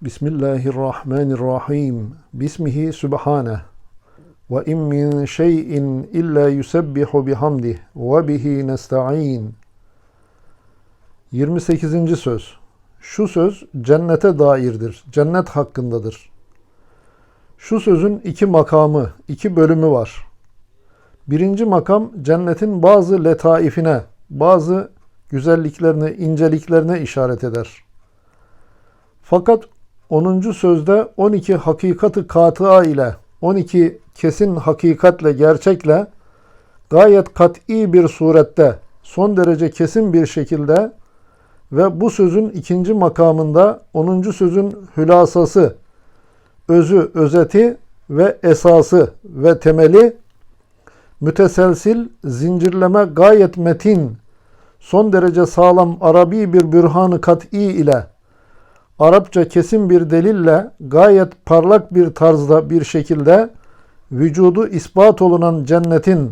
Bismillahirrahmanirrahim. Bismihi subhaneh. Ve in min şeyin illa yusebbihu bihamdih ve bihi nesta'in. 28. söz. Şu söz cennete dairdir. Cennet hakkındadır. Şu sözün iki makamı, iki bölümü var. Birinci makam cennetin bazı letaifine, bazı güzelliklerine, inceliklerine işaret eder. Fakat 10. sözde 12 hakikati katıa ile 12 kesin hakikatle, gerçekle gayet kat'i bir surette, son derece kesin bir şekilde ve bu sözün ikinci makamında 10. sözün hülasası, özü, özeti ve esası ve temeli müteselsil, zincirleme gayet metin, son derece sağlam Arabi bir bürhanı kat'i ile Arapça kesin bir delille gayet parlak bir tarzda bir şekilde vücudu ispat olunan cennetin,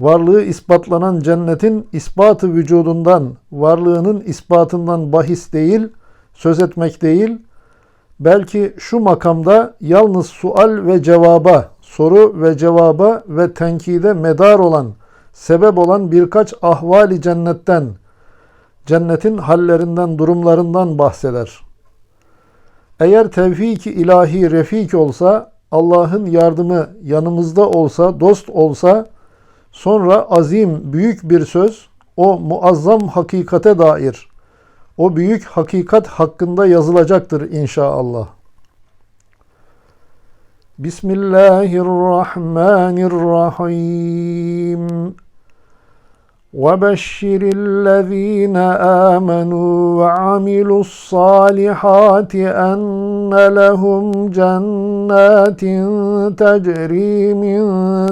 varlığı ispatlanan cennetin ispatı vücudundan, varlığının ispatından bahis değil, söz etmek değil, belki şu makamda yalnız sual ve cevaba, soru ve cevaba ve tenkide medar olan, sebep olan birkaç ahvali cennetten, cennetin hallerinden, durumlarından bahseder. Eğer tevfik-i ilahi refik olsa, Allah'ın yardımı yanımızda olsa, dost olsa, sonra azim, büyük bir söz, o muazzam hakikate dair, o büyük hakikat hakkında yazılacaktır inşallah. Bismillahirrahmanirrahim. وبشر الذين آمنوا وعملوا الصالحات أن لهم جنات تجري من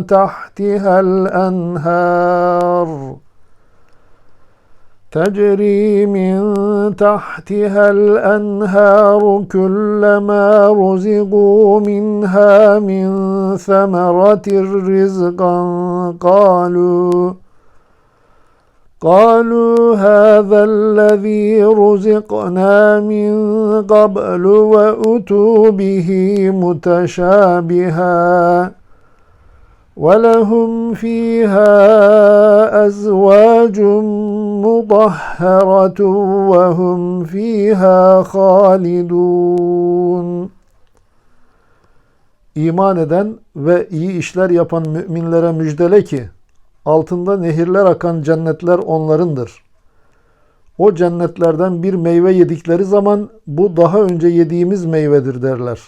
تحتها الأنهار. تجري من تحتها الأنهار كلما رزقوا منها من ثمرة رزقا قالوا قالوا هذا الذي رزقنا من قبل واتوا به متشابها ولهم فيها ازواج مطهره وهم فيها خالدون İman eden ve iyi işler yapan müminlere müjdele ki altında nehirler akan cennetler onlarındır. O cennetlerden bir meyve yedikleri zaman bu daha önce yediğimiz meyvedir derler.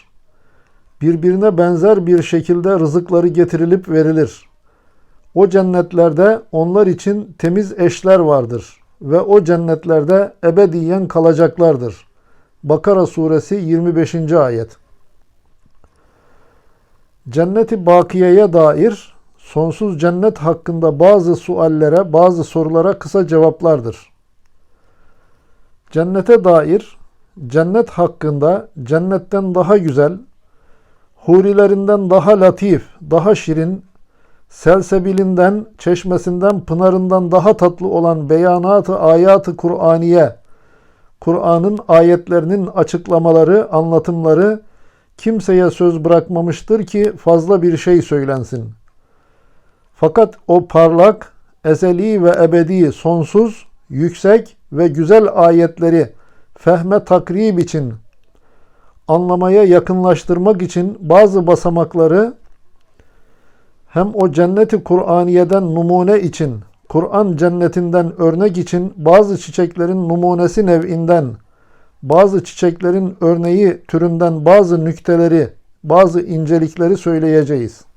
Birbirine benzer bir şekilde rızıkları getirilip verilir. O cennetlerde onlar için temiz eşler vardır ve o cennetlerde ebediyen kalacaklardır. Bakara suresi 25. ayet. Cenneti bakiyeye dair sonsuz cennet hakkında bazı suallere, bazı sorulara kısa cevaplardır. Cennete dair cennet hakkında cennetten daha güzel, hurilerinden daha latif, daha şirin, selsebilinden, çeşmesinden, pınarından daha tatlı olan beyanatı ayatı Kur'aniye, Kur'an'ın ayetlerinin açıklamaları, anlatımları kimseye söz bırakmamıştır ki fazla bir şey söylensin.'' Fakat o parlak, ezeli ve ebedi, sonsuz, yüksek ve güzel ayetleri fehme takrib için, anlamaya yakınlaştırmak için bazı basamakları hem o cenneti Kur'aniye'den numune için, Kur'an cennetinden örnek için bazı çiçeklerin numunesi nev'inden, bazı çiçeklerin örneği türünden bazı nükteleri, bazı incelikleri söyleyeceğiz.''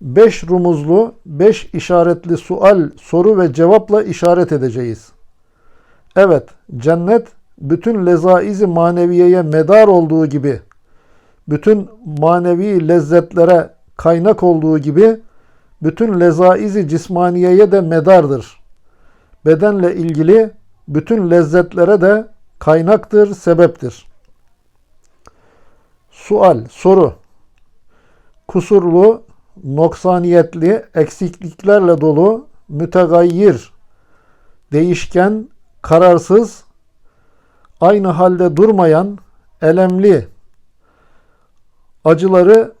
Beş rumuzlu, beş işaretli sual, soru ve cevapla işaret edeceğiz. Evet, cennet bütün lezaizi maneviyeye medar olduğu gibi, bütün manevi lezzetlere kaynak olduğu gibi, bütün lezaizi cismaniyeye de medardır. Bedenle ilgili bütün lezzetlere de kaynaktır, sebeptir. Sual, soru. Kusurlu, noksaniyetli, eksikliklerle dolu, mütegayyir, değişken, kararsız, aynı halde durmayan, elemli, acıları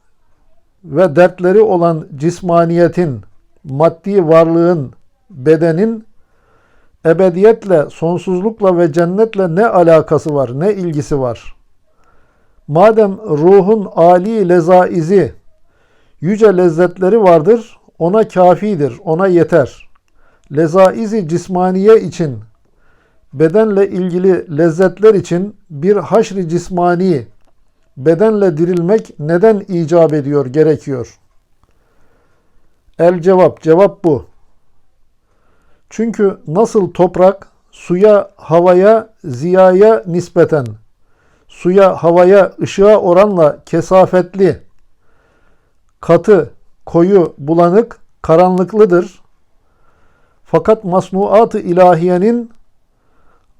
ve dertleri olan cismaniyetin, maddi varlığın, bedenin ebediyetle, sonsuzlukla ve cennetle ne alakası var, ne ilgisi var? Madem ruhun âli lezaizi, yüce lezzetleri vardır, ona kafidir, ona yeter. Lezaizi cismaniye için, bedenle ilgili lezzetler için bir haşri cismani, bedenle dirilmek neden icap ediyor, gerekiyor? El cevap, cevap bu. Çünkü nasıl toprak suya, havaya, ziyaya nispeten, suya, havaya, ışığa oranla kesafetli, katı, koyu, bulanık, karanlıklıdır. Fakat masnuat-ı ilahiyenin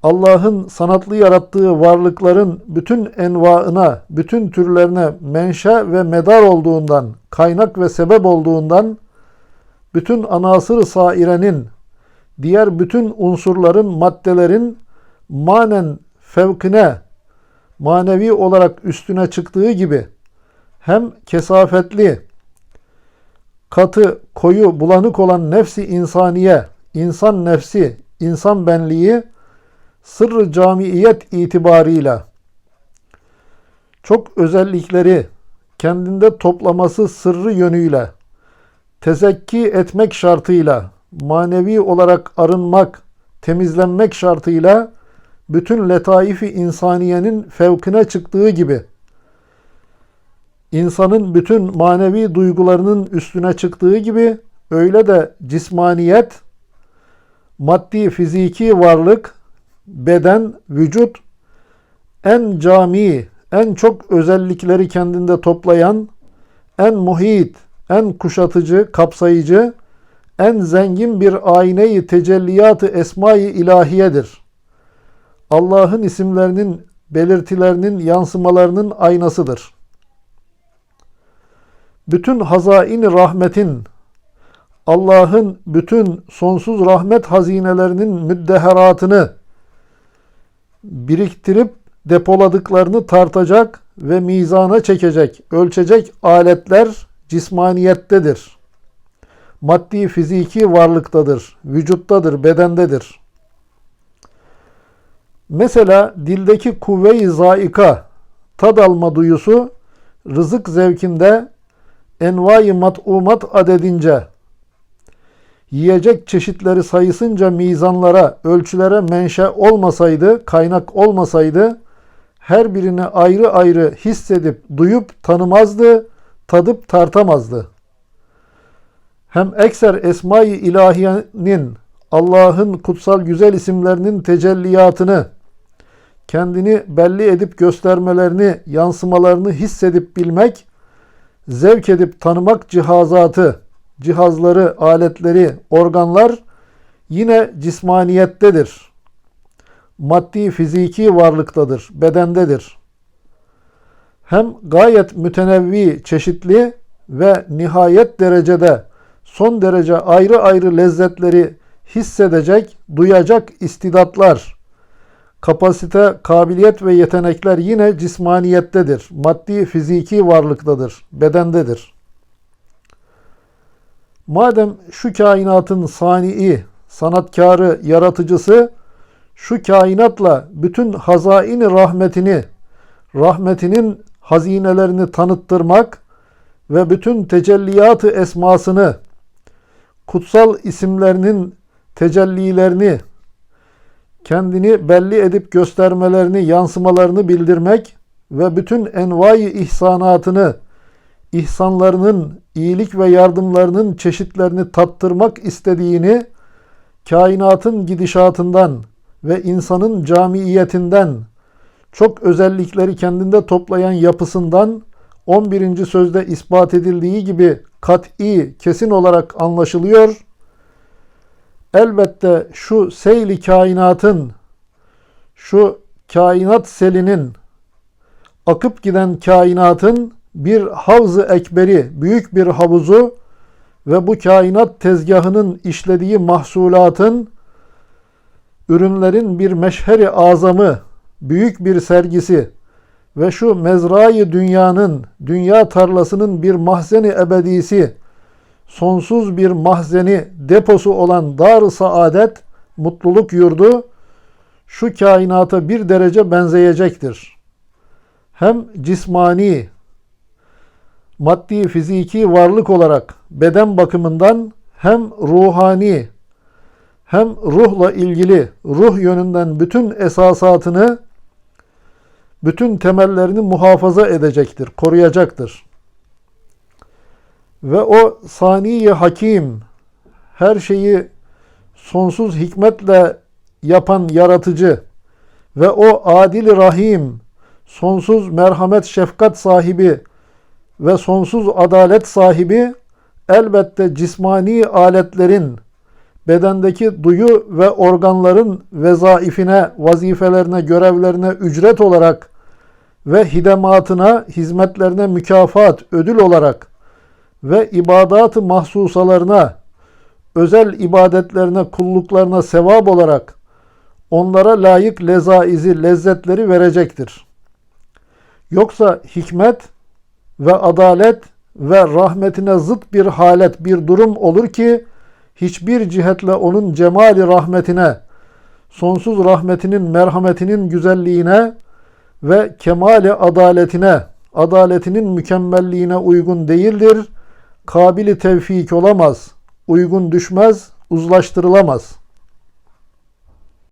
Allah'ın sanatlı yarattığı varlıkların bütün envaına, bütün türlerine menşe ve medar olduğundan, kaynak ve sebep olduğundan, bütün anasır sairenin, diğer bütün unsurların, maddelerin manen fevkine, manevi olarak üstüne çıktığı gibi hem kesafetli, katı, koyu, bulanık olan nefsi insaniye, insan nefsi, insan benliği, sırrı camiyet itibarıyla çok özellikleri kendinde toplaması sırrı yönüyle tezekki etmek şartıyla manevi olarak arınmak, temizlenmek şartıyla bütün letaifi insaniyenin fevkine çıktığı gibi insanın bütün manevi duygularının üstüne çıktığı gibi öyle de cismaniyet, maddi fiziki varlık, beden, vücut en cami, en çok özellikleri kendinde toplayan, en muhit, en kuşatıcı, kapsayıcı, en zengin bir ayneyi tecelliyatı esma-i ilahiyedir. Allah'ın isimlerinin, belirtilerinin, yansımalarının aynasıdır. Bütün hazain rahmetin, Allah'ın bütün sonsuz rahmet hazinelerinin müddeheratını biriktirip depoladıklarını tartacak ve mizana çekecek, ölçecek aletler cismaniyettedir. Maddi fiziki varlıktadır, vücuttadır, bedendedir. Mesela dildeki kuvve-i zaika, tad alma duyusu, rızık zevkinde envai mat'umat adedince, yiyecek çeşitleri sayısınca mizanlara, ölçülere menşe olmasaydı, kaynak olmasaydı, her birini ayrı ayrı hissedip, duyup tanımazdı, tadıp tartamazdı. Hem ekser esma-i ilahiyenin, Allah'ın kutsal güzel isimlerinin tecelliyatını, kendini belli edip göstermelerini, yansımalarını hissedip bilmek, zevk edip tanımak cihazatı, cihazları, aletleri, organlar yine cismaniyettedir. Maddi, fiziki varlıktadır, bedendedir. Hem gayet mütenevvi, çeşitli ve nihayet derecede son derece ayrı ayrı lezzetleri hissedecek, duyacak istidatlar, kapasite, kabiliyet ve yetenekler yine cismaniyettedir. Maddi, fiziki varlıktadır, bedendedir. Madem şu kainatın sani'i, sanatkarı, yaratıcısı şu kainatla bütün hazaini rahmetini, rahmetinin hazinelerini tanıttırmak ve bütün tecelliyatı esmasını, kutsal isimlerinin tecellilerini, kendini belli edip göstermelerini, yansımalarını bildirmek ve bütün envai ihsanatını, ihsanlarının, iyilik ve yardımlarının çeşitlerini tattırmak istediğini, kainatın gidişatından ve insanın camiyetinden, çok özellikleri kendinde toplayan yapısından 11. sözde ispat edildiği gibi kat'i, kesin olarak anlaşılıyor. Elbette şu seyli kainatın, şu kainat selinin, akıp giden kainatın bir havz-ı ekberi, büyük bir havuzu ve bu kainat tezgahının işlediği mahsulatın, ürünlerin bir meşheri azamı, büyük bir sergisi ve şu mezrayı dünyanın, dünya tarlasının bir mahzeni ebedisi, sonsuz bir mahzeni, deposu olan dar saadet, mutluluk yurdu, şu kainata bir derece benzeyecektir. Hem cismani, maddi, fiziki varlık olarak beden bakımından hem ruhani, hem ruhla ilgili ruh yönünden bütün esasatını, bütün temellerini muhafaza edecektir, koruyacaktır. Ve o saniye hakim, her şeyi sonsuz hikmetle yapan yaratıcı ve o adil rahim, sonsuz merhamet şefkat sahibi ve sonsuz adalet sahibi elbette cismani aletlerin bedendeki duyu ve organların vezaifine, vazifelerine, görevlerine ücret olarak ve hidematına, hizmetlerine mükafat, ödül olarak ve ibadat-ı mahsusalarına, özel ibadetlerine, kulluklarına sevap olarak onlara layık lezaizi, lezzetleri verecektir. Yoksa hikmet ve adalet ve rahmetine zıt bir halet, bir durum olur ki hiçbir cihetle onun cemali rahmetine, sonsuz rahmetinin, merhametinin güzelliğine ve kemali adaletine, adaletinin mükemmelliğine uygun değildir. Kabili tevfik olamaz, uygun düşmez, uzlaştırılamaz.''